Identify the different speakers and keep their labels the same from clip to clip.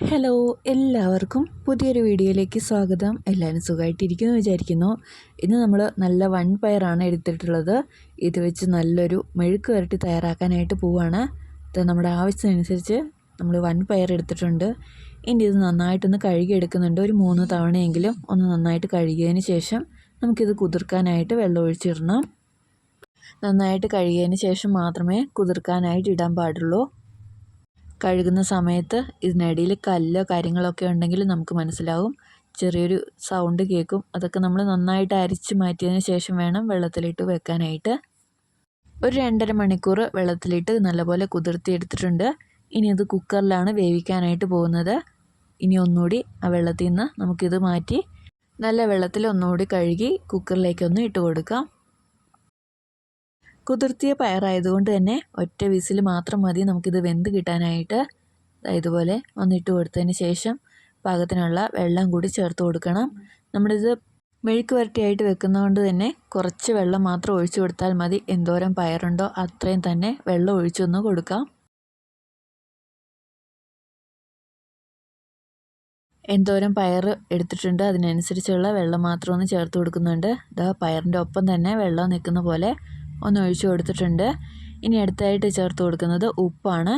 Speaker 1: Hello എല്ലാവർക്കും പുതിയൊരു വീഡിയോയിലേക്ക് സ്വാഗതം. എല്ലാവരും സുഖമായിട്ടിരിക്കുന്നു വിചാരിക്കുന്നു. ഇന്ന് നമ്മൾ നല്ല വൺ പയറാണ് എടുത്തിട്ടുള്ളത്. ഇത് വെച്ച് നല്ലൊരു മെഴുക്ക് വരട്ടി തയ്യാറാക്കാനായിട്ട് പോവുകയാണ് ഇത് നമ്മുടെ ആവശ്യത്തിനനുസരിച്ച് നമ്മൾ വൺ പയർ എടുത്തിട്ടുണ്ട്. ഇനി ഇത് നന്നായിട്ടൊന്ന് കഴുകി എടുക്കുന്നുണ്ട് ഒരു മൂന്ന് തവണയെങ്കിലും ഒന്ന് നന്നായിട്ട് കഴുകിയതിന് ശേഷം നമുക്കിത് കുതിർക്കാനായിട്ട് വെള്ളം ഒഴിച്ചിടണം. നന്നായിട്ട് കഴുകിയതിന് ശേഷം മാത്രമേ കുതിർക്കാനായിട്ട് ഇടാൻ പാടുള്ളൂ. കഴുകുന്ന സമയത്ത് ഇതിനിടയിൽ കല്ലോ കാര്യങ്ങളൊക്കെ ഉണ്ടെങ്കിൽ നമുക്ക് മനസ്സിലാവും. ചെറിയൊരു സൗണ്ട് കേൾക്കും. അതൊക്കെ നമ്മൾ നന്നായിട്ട് അരിച്ച് മാറ്റിയതിന് ശേഷം വേണം വെള്ളത്തിലിട്ട് വെക്കാനായിട്ട്. ഒരു രണ്ടര മണിക്കൂർ വെള്ളത്തിലിട്ട് നല്ലപോലെ കുതിർത്തി എടുത്തിട്ടുണ്ട്. ഇനി ഇത് കുക്കറിലാണ് വേവിക്കാനായിട്ട് പോകുന്നത്. ഇനി ഒന്നുകൂടി ആ വെള്ളത്തിൽ നിന്ന് നമുക്കിത് മാറ്റി നല്ല വെള്ളത്തിൽ ഒന്നുകൂടി കഴുകി കുക്കറിലേക്കൊന്ന് ഇട്ട് കൊടുക്കാം. കുതിർത്തിയ പയറായതുകൊണ്ട് തന്നെ ഒറ്റ വിസിൽ മാത്രം മതി നമുക്കിത് വെന്ത് കിട്ടാനായിട്ട്. ഇതുപോലെ ഒന്നിട്ട് കൊടുത്തതിന് ശേഷം പാകത്തിനുള്ള വെള്ളം കൂടി ചേർത്ത് കൊടുക്കണം. നമ്മളിത് മെഴുക്ക് വരട്ടിയായിട്ട് വെക്കുന്നതുകൊണ്ട് തന്നെ കുറച്ച് വെള്ളം മാത്രം ഒഴിച്ചു കൊടുത്താൽ മതി. എന്തോരം പയറുണ്ടോ അത്രയും തന്നെ വെള്ളം ഒഴിച്ചൊന്ന് കൊടുക്കാം. എന്തോരം പയർ എടുത്തിട്ടുണ്ട് അതിനനുസരിച്ചുള്ള വെള്ളം മാത്രം ഒന്ന് ചേർത്ത് കൊടുക്കുന്നുണ്ട്. ഇതാ പയറിന്റെ ഒപ്പം തന്നെ വെള്ളം നിൽക്കുന്ന പോലെ ഒന്ന് ഒഴിച്ചു കൊടുത്തിട്ടുണ്ട്. ഇനി അടുത്തായിട്ട് ചേർത്ത് കൊടുക്കുന്നത് ഉപ്പാണ്.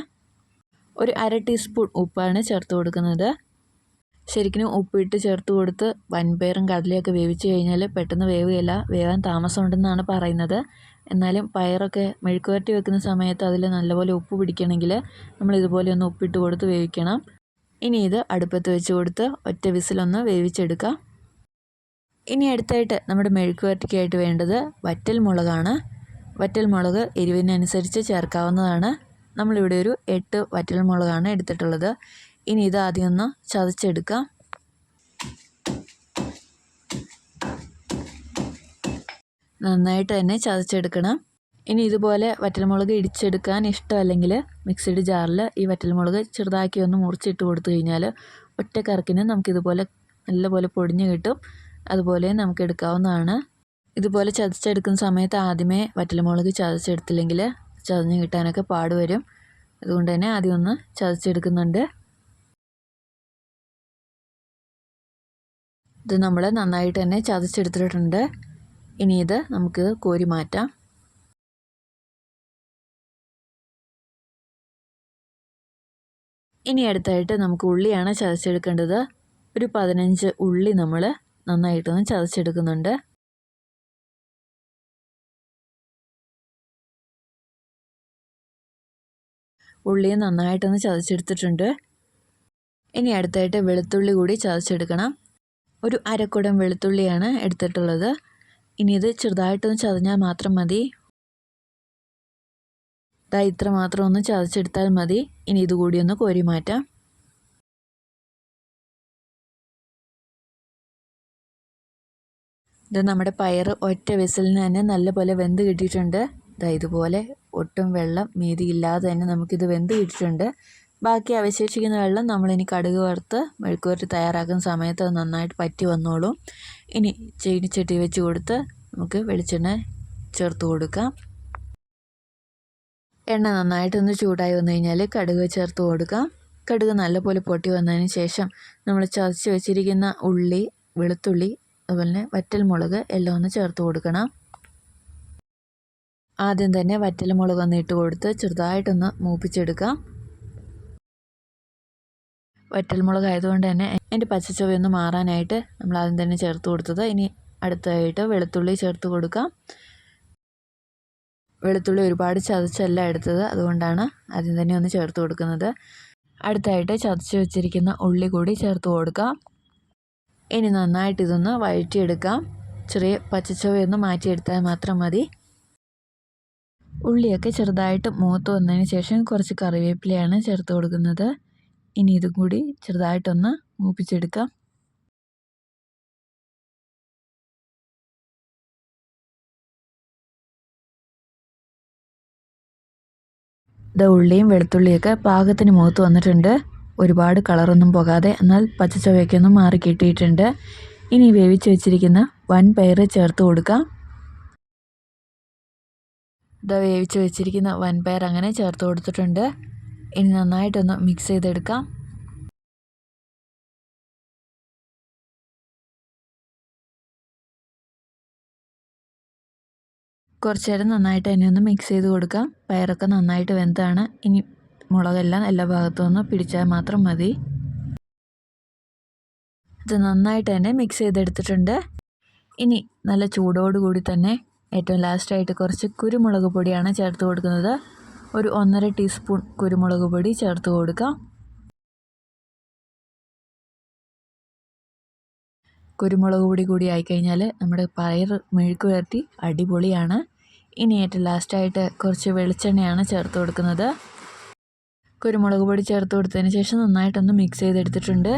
Speaker 1: ഒരു അര ടീസ്പൂൺ ഉപ്പാണ് ചേർത്ത് കൊടുക്കുന്നത്. ശരിക്കും ഉപ്പിട്ട് ചേർത്ത് കൊടുത്ത് വൻപയറും കടലയൊക്കെ വേവിച്ച് കഴിഞ്ഞാൽ പെട്ടെന്ന് വേവുകയില്ല. വേവാൻ താമസമുണ്ടെന്നാണ് പറയുന്നത്. എന്നാലും പയറൊക്കെ മെഴുക്കുവരട്ടി വെക്കുന്ന സമയത്ത് അതിൽ നല്ലപോലെ ഉപ്പ് പിടിക്കണമെങ്കിൽ നമ്മൾ ഇതുപോലെ ഒന്ന് ഉപ്പിട്ട് കൊടുത്ത് വേവിക്കണം. ഇനി ഇത് അടുപ്പത്ത് വെച്ച് കൊടുത്ത് ഒറ്റ വിസിലൊന്ന് വേവിച്ചെടുക്കാം. ഇനി അടുത്തായിട്ട് നമ്മുടെ മെഴുക്കുവരട്ടിക്കായിട്ട് വേണ്ടത് വറ്റൽ മുളകാണ് വറ്റൽമുളക് എരിവിനനുസരിച്ച് ചേർക്കാവുന്നതാണ്. നമ്മളിവിടെ ഒരു എട്ട് വറ്റൽമുളകാണ് എടുത്തിട്ടുള്ളത്. ഇനി ഇത് ആദ്യം ഒന്ന് ചതച്ചെടുക്കാം. നന്നായിട്ട് തന്നെ ചതച്ചെടുക്കണം. ഇനി ഇതുപോലെ വറ്റൽമുളക് ഇടിച്ചെടുക്കാൻ ഇഷ്ടമല്ലെങ്കിൽ മിക്സിഡ് ജാറിൽ ഈ വറ്റൽമുളക് ചെറുതാക്കി ഒന്ന് മുറിച്ചിട്ട് കൊടുത്തു കഴിഞ്ഞാൽ ഒറ്റ കറക്കിന് നമുക്കിതുപോലെ നല്ലപോലെ പൊടിഞ്ഞ് കിട്ടും. അതുപോലെ നമുക്ക് എടുക്കാവുന്നതാണ്. ഇതുപോലെ ചതച്ചെടുക്കുന്ന സമയത്ത് ആദ്യമേ വറ്റൽമുളക് ചതച്ചെടുത്തില്ലെങ്കിൽ ചതഞ്ഞ് കിട്ടാനൊക്കെ പാടുവരും അതുകൊണ്ട് തന്നെ ആദ്യം ഒന്ന് ചതച്ചെടുക്കുന്നുണ്ട്. ഇത് നമ്മൾ നന്നായിട്ട് തന്നെ ചതച്ചെടുത്തിട്ടുണ്ട്. ഇനി ഇത് നമുക്ക് കോരി മാറ്റാം. ഇനി അടുത്തായിട്ട് നമുക്ക് ഉള്ളിയാണ് ചതച്ചെടുക്കേണ്ടത്. ഒരു പതിനഞ്ച് ഉള്ളി നമ്മൾ നന്നായിട്ടൊന്ന് ചതച്ചെടുക്കുന്നുണ്ട്. ഉള്ളിയെ നന്നായിട്ടൊന്ന് ചതച്ചെടുത്തിട്ടുണ്ട്. ഇനി അടുത്തായിട്ട് വെളുത്തുള്ളി കൂടി ചതച്ചെടുക്കണം. ഒരു അരക്കുടം വെളുത്തുള്ളിയാണ് എടുത്തിട്ടുള്ളത്. ഇനി ഇത് ചെറുതായിട്ടൊന്ന് ചതഞ്ഞാൽ മാത്രം മതി. ദാ ഇത്ര മാത്രം ഒന്ന് ചതച്ചെടുത്താൽ മതി. ഇനി ഇതുകൂടി ഒന്ന് കോരി മാറ്റാം. ഇത് നമ്മുടെ പയർ ഒറ്റ വിസിലിന് തന്നെ നല്ലപോലെ വെന്ത് കിട്ടിയിട്ടുണ്ട്. ഇതാ ഇതുപോലെ ഒട്ടും വെള്ളം മീതിയില്ലാതെ തന്നെ നമുക്കിത് വെന്ത് കിട്ടിയിട്ടുണ്ട്. ബാക്കി അവശേഷിക്കുന്ന വെള്ളം നമ്മളിനി കടുക് വറുത്ത് മെഴുക്കുവരട്ടി തയ്യാറാക്കുന്ന സമയത്ത് അത് നന്നായിട്ട് പറ്റി വന്നോളും. ഇനി ചീനിച്ചട്ടി വെച്ച് കൊടുത്ത് നമുക്ക് വെളിച്ചെണ്ണ ചേർത്ത് കൊടുക്കാം. എണ്ണ നന്നായിട്ടൊന്ന് ചൂടായി വന്നു കഴിഞ്ഞാൽ കടുക് ചേർത്ത് കൊടുക്കാം. കടുക് നല്ലപോലെ പൊട്ടി വന്നതിന് ശേഷം നമ്മൾ ചതച്ച് വെച്ചിരിക്കുന്ന ഉള്ളി വെളുത്തുള്ളി അതുപോലെ തന്നെ വറ്റൽമുളക് എല്ലാം ഒന്ന് ചേർത്ത് കൊടുക്കണം. ആദ്യം തന്നെ വറ്റൽമുളക് ഒന്ന് ഇട്ട് കൊടുത്ത് ചെറുതായിട്ടൊന്ന് മൂപ്പിച്ചെടുക്കാം. വറ്റൽമുളക് ആയതുകൊണ്ട് തന്നെ എന്റെ ഒന്ന് മാറാനായിട്ട് നമ്മൾ ആദ്യം തന്നെ ചേർത്ത് കൊടുത്തത്. ഇനി അടുത്തായിട്ട് വെളുത്തുള്ളി ചേർത്ത് കൊടുക്കാം. വെളുത്തുള്ളി ഒരുപാട് ചതച്ചല്ല എടുത്തത്. അതുകൊണ്ടാണ് ആദ്യം തന്നെ ഒന്ന് ചേർത്ത് കൊടുക്കുന്നത്. അടുത്തായിട്ട് ചതച്ച് വെച്ചിരിക്കുന്ന ഉള്ളി കൂടി ചേർത്ത് കൊടുക്കാം. ഇനി നന്നായിട്ട് ഇതൊന്ന് വഴറ്റിയെടുക്കാം. ചെറിയ പച്ചച്ചവയൊന്ന് മാറ്റിയെടുത്താൽ മാത്രം മതി. ഉള്ളിയൊക്കെ ചെറുതായിട്ട് മൂത്ത് വന്നതിന് ശേഷം കുറച്ച് കറിവേപ്പിലയാണ് ചേർത്ത് കൊടുക്കുന്നത്. ഇനി ഇതും കൂടി ചെറുതായിട്ടൊന്ന് മൂപ്പിച്ചെടുക്കാം. ഇത് ഉള്ളിയും വെളുത്തുള്ളിയൊക്കെ പാകത്തിന് മൂത്ത് വന്നിട്ടുണ്ട്. ഒരുപാട് കളറൊന്നും പോകാതെ എന്നാൽ പച്ചച്ചവയ്ക്കൊന്നും മാറി കിട്ടിയിട്ടുണ്ട്. ഇനി വേവിച്ച് വെച്ചിരിക്കുന്ന വൻ പയർ ചേർത്ത് കൊടുക്കാം. ഇതാ വേവിച്ച് വെച്ചിരിക്കുന്ന വൻപയർ അങ്ങനെ ചേർത്ത് കൊടുത്തിട്ടുണ്ട്. ഇനി നന്നായിട്ടൊന്ന് മിക്സ് ചെയ്തെടുക്കാം. കുറച്ച് നേരം നന്നായിട്ട് അതിനെ ഒന്ന് മിക്സ് ചെയ്ത് കൊടുക്കാം. പയറൊക്കെ നന്നായിട്ട് വെന്താണ്. ഇനി മുളകെല്ലാം എല്ലാ ഭാഗത്തു നിന്നും പിടിച്ചാൽ മാത്രം മതി. ഇത് നന്നായിട്ട് തന്നെ മിക്സ് ചെയ്തെടുത്തിട്ടുണ്ട്. ഇനി നല്ല ചൂടോടുകൂടി തന്നെ ഏറ്റവും ലാസ്റ്റായിട്ട് കുറച്ച് കുരുമുളക് പൊടിയാണ് ചേർത്ത് കൊടുക്കുന്നത്. ഒരു ഒന്നര ടീസ്പൂൺ കുരുമുളക് പൊടി ചേർത്ത് കൊടുക്കാം. കുരുമുളക് പൊടി കൂടി ആയിക്കഴിഞ്ഞാൽ നമ്മുടെ പയർ മെഴുക്ക് വരട്ടി അടിപൊളിയാണ്. ഇനി ഏറ്റവും ലാസ്റ്റായിട്ട് കുറച്ച് വെളിച്ചെണ്ണയാണ് ചേർത്ത് കൊടുക്കുന്നത്. കുരുമുളക് പൊടി ചേർത്ത് കൊടുത്തതിന് ശേഷം നന്നായിട്ടൊന്ന് മിക്സ് ചെയ്തെടുത്തിട്ടുണ്ട്.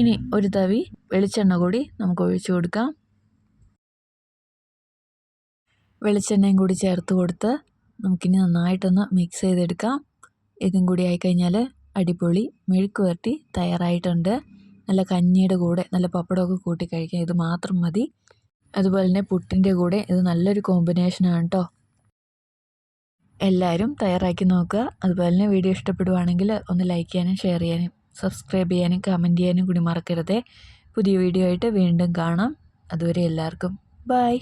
Speaker 1: ഇനി ഒരു തവി വെളിച്ചെണ്ണ കൂടി നമുക്ക് ഒഴിച്ചു കൊടുക്കാം. വെളിച്ചെണ്ണയും കൂടി ചേർത്ത് കൊടുത്ത് നമുക്കിനി നന്നായിട്ടൊന്ന് മിക്സ് ചെയ്തെടുക്കാം. ഇതും കൂടി ആയിക്കഴിഞ്ഞാൽ അടിപൊളി മെഴുക്ക് വരട്ടി തയ്യാറായിട്ടുണ്ട്. നല്ല കഞ്ഞിയുടെ കൂടെ നല്ല പപ്പടമൊക്കെ കൂട്ടി കഴിക്കാൻ ഇത് മാത്രം മതി. അതുപോലെ തന്നെ പുട്ടിന്റെ കൂടെ ഇത് നല്ലൊരു കോമ്പിനേഷനാണ് കേട്ടോ എല്ലാവരും തയ്യാറാക്കി നോക്കുക. അതുപോലെ തന്നെ വീഡിയോ ഇഷ്ടപ്പെടുവാണെങ്കിൽ ഒന്ന് ലൈക്ക് ചെയ്യാനും ഷെയർ ചെയ്യാനും സബ്സ്ക്രൈബ് ചെയ്യാനും കമന്റ് ചെയ്യാനും കൂടി മറക്കരുതേ. പുതിയ വീഡിയോ ആയിട്ട് വീണ്ടും കാണാം. അതുവരെ എല്ലാവർക്കും ബായ്